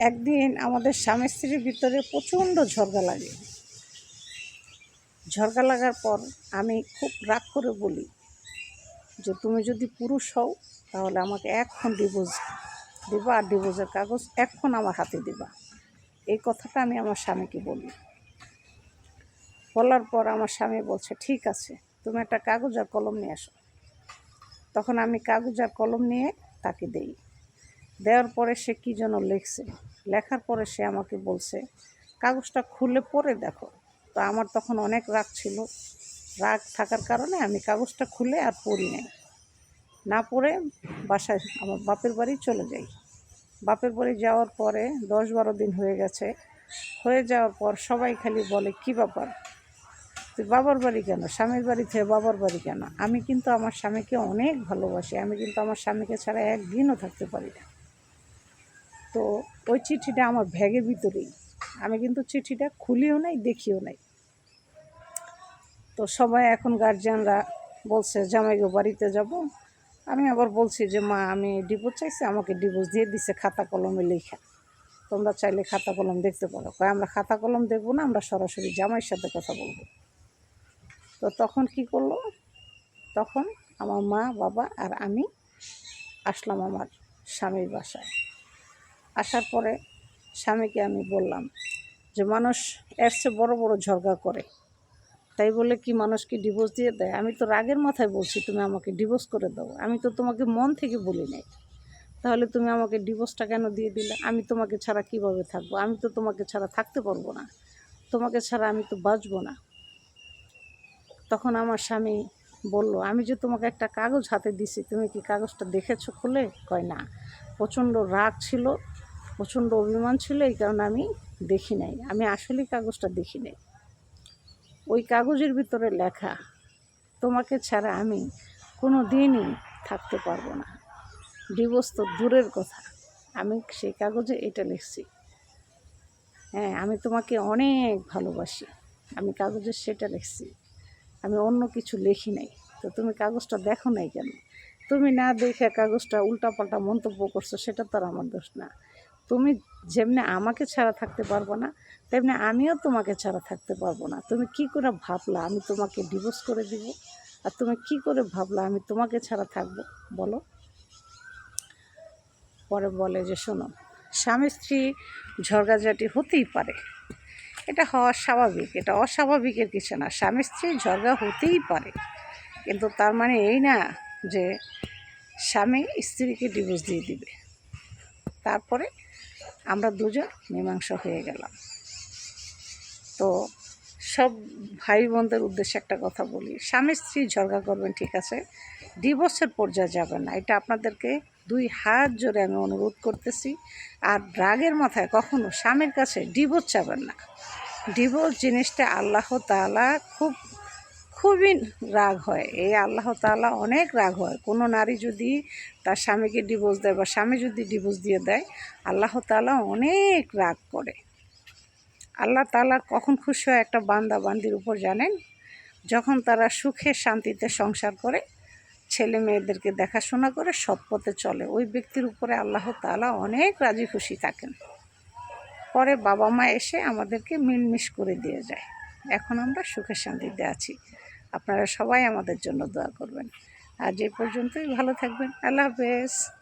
একদিন আমাদের স্বামী স্ত্রীর ভিতরে প্রচণ্ড ঝগড়া লাগে। ঝগড়া লাগার পর আমি খুব রাগ করে বলি যে, তুমি যদি পুরুষ হও, তাহলে আমাকে এখন ডিভোর্স দিবা। আর ডিভোর্সের কাগজ এখন আমার হাতে দিবা। এই কথাটা আমি আমার স্বামীকে বলি। বলার পর আমার স্বামী বলছে, ঠিক আছে, তুমি একটা কাগজ আর কলম নিয়ে আসো। তখন আমি কাগজ আর কলম নিয়ে তাকে দেই। দেওয়ার পরে সে কী যেন লিখছে। লেখার পরে সে আমাকে বলছে, কাগজটা খুলে পড়ে দেখো। তো আমার তখন অনেক রাগ ছিল। রাগ থাকার কারণে আমি কাগজটা খুলে আর পড়ি নাই। না পড়ে বাসায় আমার বাপের বাড়ি চলে যাই। বাপের বাড়ি যাওয়ার পরে দশ বারো দিন হয়ে গেছে। হয়ে যাওয়ার পর সবাই খালি বলে, কি ব্যাপার? তুই বাবার বাড়ি কেন? স্বামীর বাড়ি থেকে বাবার বাড়ি কেন? আমি কিন্তু আমার স্বামীকে অনেক ভালোবাসি। আমি কিন্তু আমার স্বামীকে ছাড়া একদিনও থাকতে পারি না। তো ওই চিঠিটা আমার ব্যাগের ভিতরেই। আমি কিন্তু চিঠিটা খুলিও নাই, দেখিও নাই। তো সবাই এখন গার্জিয়ানরা বলছে, জামাইগো, বাড়িতে যাব? আমি আবার বলছি যে, মা, আমি ডিভোর্স চাইছি, আমাকে ডিভোর্স দিয়ে দিছে খাতা কলমে লেখা। তোমরা চাইলে খাতা কলম দেখতে পারো। কয়, আমরা খাতা কলম দেখব না, আমরা সরাসরি জামাইয়ের সাথে কথা বলব। তো তখন কি করল? তখন আমার মা, বাবা আর আমি আসলাম আমার স্বামীর বাসায়। আসার পরে স্বামীকে আমি বললাম যে, মানুষ এর চেয়ে বড় বড় ঝগড়া করে। তাই বলে, কি মানুষকে ডিভোর্স দিয়ে দেয়? আমি তো রাগের মাথায় বলছি, তুমি আমাকে ডিভোর্স করে দাও। আমি তো তোমাকে মন থেকে বলি নাই। তাহলে তুমি আমাকে ডিভোর্সটা কেন দিয়ে দিলে? আমি তোমাকে ছাড়া কীভাবে থাকব? আমি তো তোমাকে ছাড়া থাকতে পারব না। তোমাকে ছাড়া আমি তো বাঁচবো না। তখন আমার স্বামী বলল, আমি যে তোমাকে একটা কাগজ হাতে দিছি, তুমি কি কাগজটা দেখেছ খুলে? কয়, না। প্রচণ্ড রাগ ছিল। প্রচণ্ড অভিমান ছিল, এই কারণে আমি দেখি নাই। আমি আসলেই কাগজটা দেখি নাই। ওই কাগজের ভিতরে লেখা, তোমাকে ছাড়া আমি কোনো দিনই থাকতে পারব না। ডিভোর্স তো দূরের কথা। আমি সেই কাগজে এটা লিখছি। হ্যাঁ আমি তোমাকে অনেক ভালোবাসি। আমি কাগজে সেটা লিখছি। আমি অন্য কিছু লিখি নাই। তো তুমি কাগজটা দেখো নাই কেন? তুমি না দেখে কাগজটা উল্টাপাল্টা মন্তব্য করছ, সেটা তো আর আমার দোষ না। তুমি যেমনি আমাকে ছাড়া থাকতে পারব না, তেমনি আমিও তোমাকে ছাড়া থাকতে পারব না। তুমি কি করে ভাবলা আমি তোমাকে ডিভোর্স করে দিব? আর তুমি কি করে ভাবলা আমি তোমাকে ছাড়া থাকব? বলো। পরে বলে যে, শোনো, স্বামী স্ত্রী ঝগড়াঝাটি হতেই পারে। এটা হওয়া স্বাভাবিক, এটা অস্বাভাবিকের কিছু না। স্বামী স্ত্রী ঝগড়া হতেই পারে। কিন্তু তার মানে এই না যে, স্বামী স্ত্রীকে ডিভোর্স দিয়ে দিবে। তারপরে আমরা দুজন মীমাংসা হয়ে গেলাম। তো সব ভাই বোনদের উদ্দেশ্যে একটা কথা বলি, স্বামী স্ত্রী ঝগড়া করবেন ঠিক আছে, ডিভোর্সের পর্যায়ে যাবেন না। এটা আপনাদেরকে দুই হাত জোরে আমি অনুরোধ করতেছি, আর রাগের মাথায় কখনো স্বামীর কাছে ডিভোর্স চাবেন না। ডিভোর্স জিনিসটা আল্লাহ তাআলা খুব খুবই রাগ হয়। এই আল্লাহ তাআলা অনেক রাগ হয়। কোনো নারী যদি তার স্বামীকে ডিভোর্স দেয় বা স্বামী যদি ডিভোর্স দিয়ে দেয়, আল্লাহ তাআলা অনেক রাগ করে। আল্লাহ তাআলা কখন খুশি হয় একটা বান্দা বান্দির উপর জানেন? যখন তারা সুখে শান্তিতে সংসার করে, ছেলে মেয়েদেরকে দেখাশোনা করে সৎ পথে চলে, ওই ব্যক্তির উপরে আল্লাহ তালা অনেক রাজি খুশি থাকেন। পরে বাবা মা এসে আমাদেরকে মিলমিশ করে দিয়ে যায়। এখন আমরা সুখে শান্তিতে আছি। আপনারা সবাই আমাদের জন্য দোয়া করবেন। আজ এই পর্যন্তই ভালো থাকবেন। আল্লাহ হাফেজ।